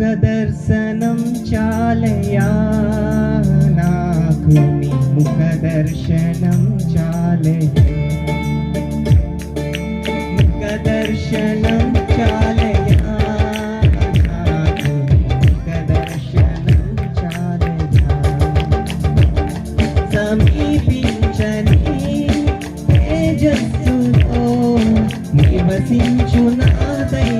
ముఖదర్శనం చాలయా? నాకు నీ ముఖదర్శనం చాలయా? ముఖదర్శనం సమీపించని తేజస్సుతో నివసించు నాదయ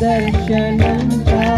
darshanam ka